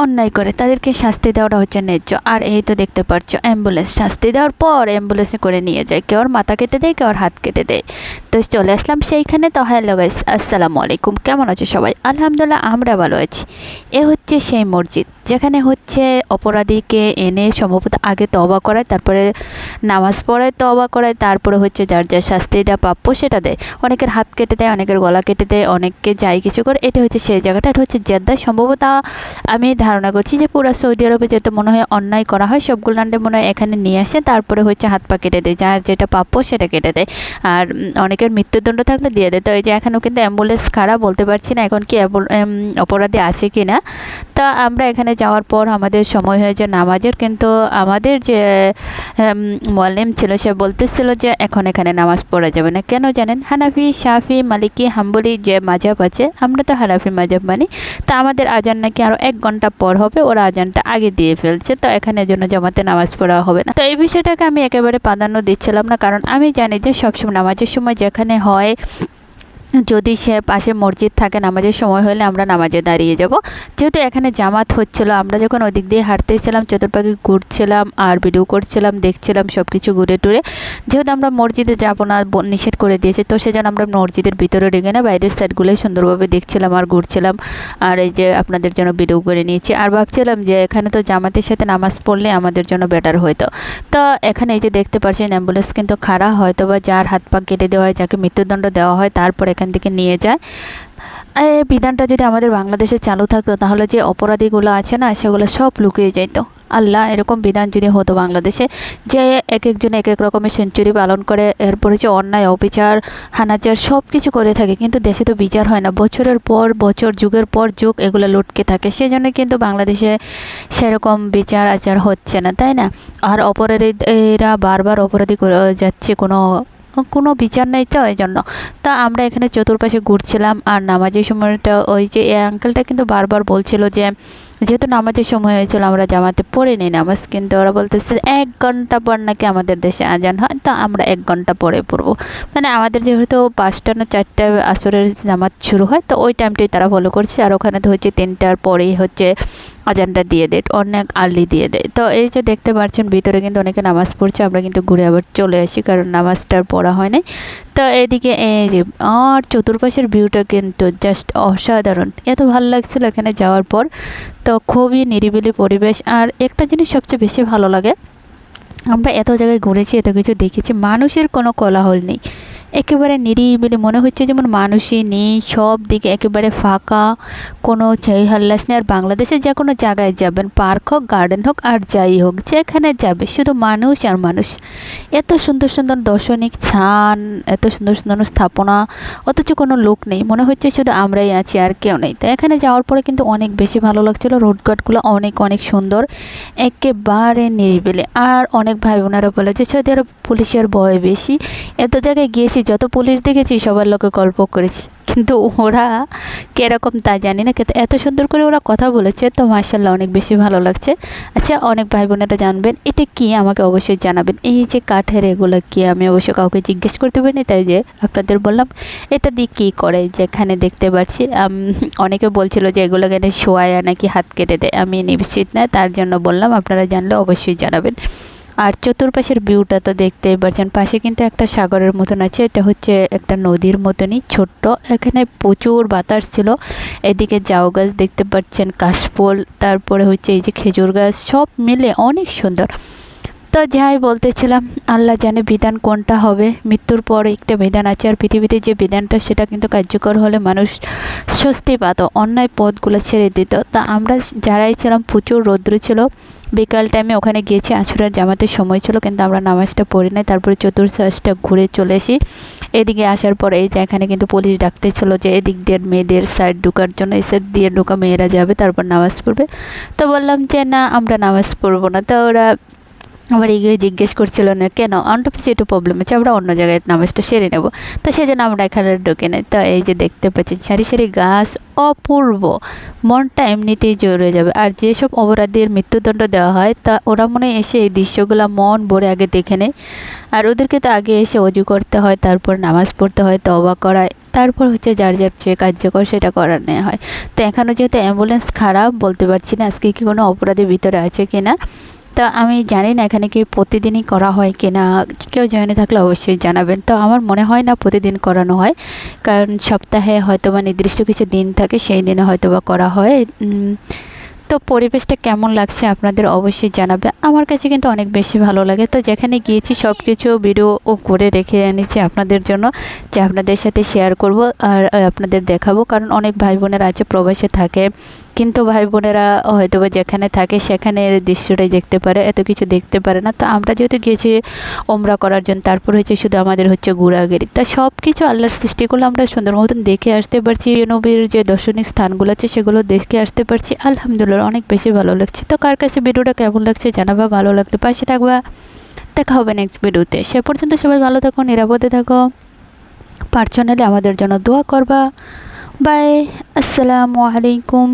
অন্যায় করে, তাদেরকে শাস্তি দেওয়াটা হচ্ছে ন্যায্য। আর এই তো দেখতে পাচ্ছ অ্যাম্বুলেন্স শাস্তি দেওয়ার পর অ্যাম্বুলেন্সে করে নিয়ে যায়। কেউ মাথা কেটে দেয়, কেউ হাত কেটে দেয়। তো চলে আসলাম সেইখানে। তো হ্যালো গাইস আসসালামু আলাইকুম। কেমন আছো সবাই? আলহামদুলিল্লাহ, আমরা ভালো আছি। এ হচ্ছে সেই মসজিদ, যেখানে হচ্ছে অপরাধীকে এনে সম্ভবত আগে তবা করায়, তারপরে নামাজ পড়ায় তবা করায়, তারপরে হচ্ছে যার যার শাস্তিটা প্রাপ্য সেটা দেয়। অনেকের হাত কেটে দেয়, অনেকের গলা কেটে দেয়, অনেককে যাই কিছু করে এটা হচ্ছে সেই জায়গাটা। এটা হচ্ছে জেদ্দা সম্ভবত আমি ধারণা করছি যে পুরো সৌদি আরবে যেহেতু মনে হয় অন্যায় করা হয়, সবগুলো নান্ডে মনে হয় এখানে নিয়ে আসে, তারপরে হচ্ছে হাত পা কেটে দেয়, যার যেটা প্রাপ্য সেটা কেটে দেয়। আর অনেকের মৃত্যুদণ্ড থাকলে দিয়ে দেয়। তো এই যে এখানেও কিন্তু অ্যাম্বুলেন্স খারাপ বলতে পারছি না, এখন কি অপরাধী আছে কি না? তা আমরা এখানে যাওয়ার পর আমাদের সময় হয়েছে নামাজের, কিন্তু আমাদের যে মলেম ছিল, সে বলতেছিল যে এখন এখানে নামাজ পড়া যাবে না। কেন জানেন? হানাফি, শাফি, মালিকি, হাম্বলি যে মাজাব আছে, আমরা তো হানাফি মাজাব মানি। তা আমাদের আজান নাকি আরও এক ঘণ্টা পর হবে ওরা আজানটা আগে দিয়ে ফেলছে। তো এখানে জন্য জামাতে নামাজ পড়া হবে না। তো এই বিষয়টাকে আমি একেবারে প্রাধান্য দিচ্ছিলাম না, কারণ আমি জানি যে সবসময় নামাজের সময় যেখানে হয় যদি সে পাশে মসজিদ থাকে, নামাজের সময় হলে আমরা নামাজে দাঁড়িয়ে যাব। যেহেতু এখানে জামাত হচ্ছিল, আমরা যখন ওদিক দিয়ে হাঁটতেছিলাম চতুর্পাখি ঘুরছিলাম, আর ভিডিও করছিলাম, দেখছিলাম সব কিছু ঘুরে টুরে। যেহেতু আমরা মসজিদে যাব না নিষেধ করে দিয়েছে, তো সেজন্য আমরা মসজিদের ভিতরে ঢেকে না, বাইরের সাইডগুলোই সুন্দরভাবে দেখছিলাম আর ঘুরছিলাম। আর এই যে আপনাদের জন্য ভিডিও করে নিয়েছি। আর ভাবছিলাম যে এখানে তো জামাতের সাথে নামাজ পড়লে আমাদের জন্য বেটার হতো তো এখানে এই যে দেখতে পাচ্ছেন অ্যাম্বুলেন্স কিন্তু খাড়া হয়তো বা যার হাত পা কেটে দেওয়া হয়, যাকে মৃত্যুদণ্ড দেওয়া হয়, তারপর থেকে নিয়ে যায়। এই বিধানটা যদি আমাদের বাংলাদেশে চালু থাকতো, তাহলে যে অপরাধীগুলো আছে না, সেগুলো সব লুকিয়ে যেত। আল্লাহ এরকম বিধান যদি হতো বাংলাদেশে, যে এক একজন এক এক রকমের সেঞ্চুরি পালন করে, এরপরে যে অন্যায়, অবিচার, হানাচার সব কিছু করে থাকে, কিন্তু দেশে তো বিচার হয় না। বছরের পর বছর, যুগের পর যুগ এগুলো লুটকে থাকে। সেজন্য কিন্তু বাংলাদেশে সেরকম বিচার আচার হচ্ছে না, তাই না? আর অপরাধীরা বারবার অপরাধী করে যাচ্ছে কোনো কোনো বিচার নেই তো ওই জন্য তা আমরা এখানে চতুর্পাশে ঘুরছিলাম আর নামাজের সময়টা ওই যে এই আঙ্কেলটা কিন্তু বারবার বলছিল যে যেহেতু নামাজের সময় হয়েছিল, আমরা জামাতে পড়ে নিই নামাজ, কিন্তু ওরা বলতেছে, এক ঘণ্টা পর নাকি আমাদের দেশে আজান হয়। তো আমরা এক ঘণ্টা পরে পড়ব। মানে আমাদের যেহেতু পাঁচটা না চারটা আসরের জামাত শুরু হয়, তো ওই টাইমটাই তারা ফলো করছে। আর ওখানে তো হচ্ছে তিনটার পরেই হচ্ছে আজানটা দিয়ে দেয়, অনেক আর্লি দিয়ে দেয়। তো এই যে দেখতে পাচ্ছেন, ভিতরে কিন্তু অনেকে নামাজ পড়ছে, আমরা কিন্তু ঘুরে আবার চলে আসি, কারণ নামাজটার পড়া হয় নাই। তো এদিকে এই যে, আর চতুর্পাশের ভিউটা কিন্তু জাস্ট অসাধারণ। এত ভালো লাগছিল এখানে যাওয়ার পর। তো খুবই নিরিবিলি পরিবেশ। আর একটা জিনিস সবচেয়ে বেশি ভালো লাগে, আমরা এত জায়গায় ঘুরেছি, এত কিছু দেখেছি, মানুষের কোনো কোলাহল নেই। একেবারে নিরিবিলি মনে হচ্ছে যেমন মানুষই নেই, সব দিকে একেবারে ফাঁকা, কোনো হাল্লাস নেই। আর বাংলাদেশে যে কোনো জায়গায় যাবেন, পার্ক হোক, গার্ডেন হোক, আর যাই হোক, যেখানে যাবে, শুধু মানুষ আর মানুষ। এত সুন্দর সুন্দর দর্শনিক স্থান, এত সুন্দর সুন্দর স্থাপনা, অথচ কোনো লোক নেই। মনে হচ্ছে শুধু আমরাই আছি, আর কেউ নেই। তো এখানে যাওয়ার পরে কিন্তু অনেক বেশি ভালো লাগছিল। রোডঘাটগুলো অনেক অনেক সুন্দর, একেবারে নিরিবিলি। আর অনেক ভাই বোনেরা বলে যে সৌদি আরব পুলিশের ভয় বেশি। এত জায়গায় গিয়েছি যত পুলিশ দেখেছি সবার লোকে গল্প করেছি কিন্তু ওরা কীরকম তা জানি না, কিন্তু এত সুন্দর করে ওরা কথা বলেছে তো মার্শাল্লাহ অনেক বেশি ভালো লাগছে। আচ্ছা অনেক ভাই বোনেরা জানবেন, এটা কি আমাকে অবশ্যই জানাবেন। এই যে কাঠের এগুলো কি আমি অবশ্য কাউকে জিজ্ঞেস করতে পারিনি, তাই যে আপনাদের বললাম, এটা দিয়ে কী করে যেখানে দেখতে পাচ্ছি অনেকে বলছিল যে এগুলো কেন শোয়ায় নাকি হাত কেটে দেয়, আমি নিশ্চিত না, তার জন্য বললাম, আপনারা জানলে অবশ্যই জানাবেন। আর চতুর্পাশের ভিউটা তো দেখতেই পারছেন। পাশে কিন্তু একটা সাগরের মতন আছে। এটা হচ্ছে একটা নদীর মতনই ছোট্ট। এখানে প্রচুর বাতাস ছিল। এদিকে জাউ গাছ দেখতে পাচ্ছেন, কাশফুল, তারপরে হচ্ছে এই যে খেজুর গাছ, সব মিলে অনেক সুন্দর। তো যাই বলতেছিলাম, আল্লাহ জানে বিধান কোনটা হবে। মৃত্যুর পর একটা বিধান আছে আর পৃথিবীতে যে বিধানটা সেটা কিন্তু কার্যকর হলে মানুষ স্বস্তি পাত, অন্যায় পথগুলো ছেড়ে দিত। তা আমরা যারাই ছিলাম, প্রচুর রৌদ্র ছিল। বিকাল টাইমে ওখানে গিয়েছি আছুরার জামাতের সময় ছিল, কিন্তু আমরা নামাজটা পড়ি নাই। তারপরে চতুর্শ্বাসটা ঘুরে চলে এসি এদিকে আসার পর এই যে এখানে কিন্তু পুলিশ ডাকতে ছিল যে এদিক দিয়ে মেয়েদের সাইড ঢোকার জন্য সাইড দিয়ে ঢোকা মেয়েরা যাবে, তারপর নামাজ পড়বে। তো বললাম যে না, আমরা নামাজ পড়ব না। তো ওরা আমার এগিয়ে জিজ্ঞেস করছিল না, কেন? আমার পিছিয়ে একটু প্রবলেম আছে, আমরা অন্য জায়গায় নামাজটা সেরে নেব। তো সেজন্য আমরা এখানে ঢুকে নেই। তো এই যে দেখতে পাচ্ছেন সারি সারি গাছ অপূর্ব, মনটা এমনিতেই জোরে যাবে। আর যেসব অপরাধীর মৃত্যুদণ্ড দেওয়া হয়, তা ওরা মনে এসে এই দৃশ্যগুলো মন ভরে আগে দেখে নেয়। আর ওদেরকে তো আগে এসে অজু করতে হয়, তারপর নামাজ পড়তে হয় তবা করায়। তারপর হচ্ছে যার যার যে কার্যকর সেটা করার নেওয়া হয়। তো এখনও যেহেতু অ্যাম্বুলেন্স খারাপ, বলতে পারছি না আজকে কি কোনো অপরাধের ভিতরে আছে কি না তো আমি জানি না এখানে কি প্রতিদিনই করা হয় কি না কেউ জানে থাকলে অবশ্যই জানাবেন। তো আমার মনে হয় না প্রতিদিন করানো হয়। কারণ সপ্তাহে হয়তো বা নির্দিষ্ট কিছু দিন থাকে, সেই দিনে হয়তো বা করা হয়। তো পরিবেশটা কেমন লাগছে আপনাদের অবশ্যই জানাবে। আমার কাছে কিন্তু অনেক বেশি ভালো লাগে। তো যেখানে গিয়েছি সব কিছু ভিডিও ও করে রেখে এনেছি আপনাদের জন্য, যে আপনাদের সাথে শেয়ার করব আর আপনাদের দেখাবো। কারণ অনেক ভাই বোনেরা আছে, প্রবাসে থাকে। কিন্তু ভাই বোনেরা হয়তো বা যেখানে থাকে সেখানে দৃশ্যটাই দেখতে পারে, এত কিছু দেখতে পারে না। তো আমরা যেহেতু গিয়েছি ওমরা করার জন্য, তারপর হচ্ছে শুধু আমাদের হচ্ছে ঘোরাঘুরি। তা সব কিছু আল্লাহর সৃষ্টিগুলো আমরা সুন্দর মতন দেখে আসতে পারছি। নবীর যে দর্শনিক স্থানগুলো আছে, সেগুলো দেখে আসতে পারছি। আলহামদুলিল্লাহ অনেক বেশি ভালো লাগছে। তো কার কাছে ভিডিওটা কেমন লাগছে জানাবা, ভালো লাগলে পাশে থাকবা। দেখা হবে নেক্সট ভিডিওতে। সে পর্যন্ত সবাই ভালো থাকো, নিরাপদে থাকো। পার্সোনালি আমাদের জন্য দোয়া করবা। বাই আসসালামু আলাইকুম।